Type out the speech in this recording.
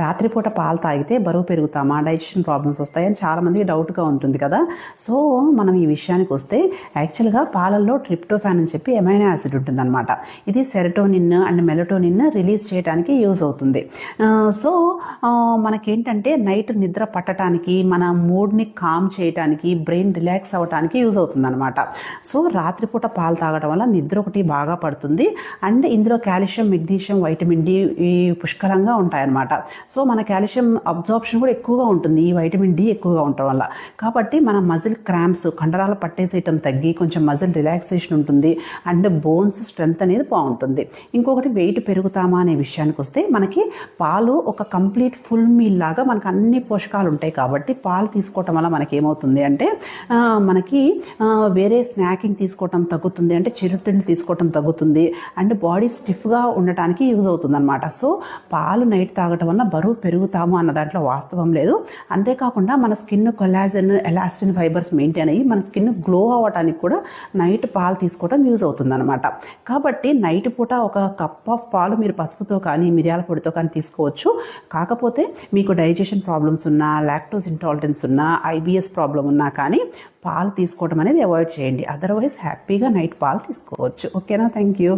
రాత్రిపూట పాలు తాగితే బరువు పెరుగుతామా? డైజెషన్ ప్రాబ్లమ్స్ వస్తాయని చాలామందికి డౌట్గా ఉంటుంది కదా. సో మనం ఈ విషయానికి వస్తే యాక్చువల్గా పాలల్లో ట్రిప్టోఫాన్ అని చెప్పి ఎమైనో యాసిడ్ ఉంటుందన్నమాట. ఇది సెరటోనిన్ అండ్ మెలటోనిన్ రిలీజ్ చేయడానికి యూజ్ అవుతుంది. సో మనకేంటంటే నైట్ నిద్ర పట్టడానికి మన మూడ్ని కామ్ చేయడానికి బ్రెయిన్ రిలాక్స్ అవ్వడానికి యూజ్ అవుతుందన్నమాట. సో రాత్రిపూట పాలు తాగడం వల్ల నిద్ర ఒకటి బాగా పడుతుంది. అండ్ ఇందులో కాల్షియం మెగ్నీషియం వైటమిన్ డి ఈ పుష్కలంగా ఉంటాయన్నమాట. సో మన కాల్షియం అబ్జార్ప్షన్ కూడా ఎక్కువగా ఉంటుంది. ఈ వైటమిన్ డి ఎక్కువగా ఉండటం వల్ల. కాబట్టి మన మజిల్ క్రాంప్స్ కండరాలు పట్టేసేయటం తగ్గి కొంచెం మజిల్ రిలాక్సేషన్ ఉంటుంది. అండ్ బోన్స్ స్ట్రెంత్ అనేది బాగుంటుంది. ఇంకొకటి వెయిట్ పెరుగుతామా అనే విషయానికి వస్తే మనకి పాలు ఒక కంప్లీట్ ఫుల్ మీల్ లాగా మనకు అన్ని పోషకాలు ఉంటాయి కాబట్టి పాలు తీసుకోవటం వల్ల మనకి ఏమవుతుంది అంటే మనకి వేరే స్నాకింగ్ తీసుకోవటం తగ్గుతుంది. అంటే చిరుతిండి తీసుకోవటం తగ్గుతుంది. అండ్ బాడీ స్టిఫ్గా ఉండటానికి యూజ్ అవుతుంది అనమాట సో పాలు నైట్ తాగటం వల్ల బరువు పెరుగుతాము అన్న దాంట్లో వాస్తవం లేదు. అంతేకాకుండా మన skin collagen elastin fibres maintain అయ్యి మన స్కిన్ గ్లో అవ్వడానికి కూడా నైట్ పాలు తీసుకోవడం యూజ్ అవుతుందన్నమాట. కాబట్టి నైట్ పూట ఒక కప్ ఆఫ్ పాలు మీరు పసుపుతో కానీ మిరియాల పొడితో కానీ తీసుకోవచ్చు. కాకపోతే మీకు డైజెషన్ ప్రాబ్లమ్స్ ఉన్నా లాక్టోస్ ఇంటాలరెన్స్ ఉన్నా ఐబిఎస్ ప్రాబ్లం ఉన్నా కానీ పాలు తీసుకోవడం అనేది అవాయిడ్ చేయండి. అదర్వైజ్ హ్యాపీగా నైట్ పాలు తీసుకోవచ్చు. ఓకేనా? Thank you.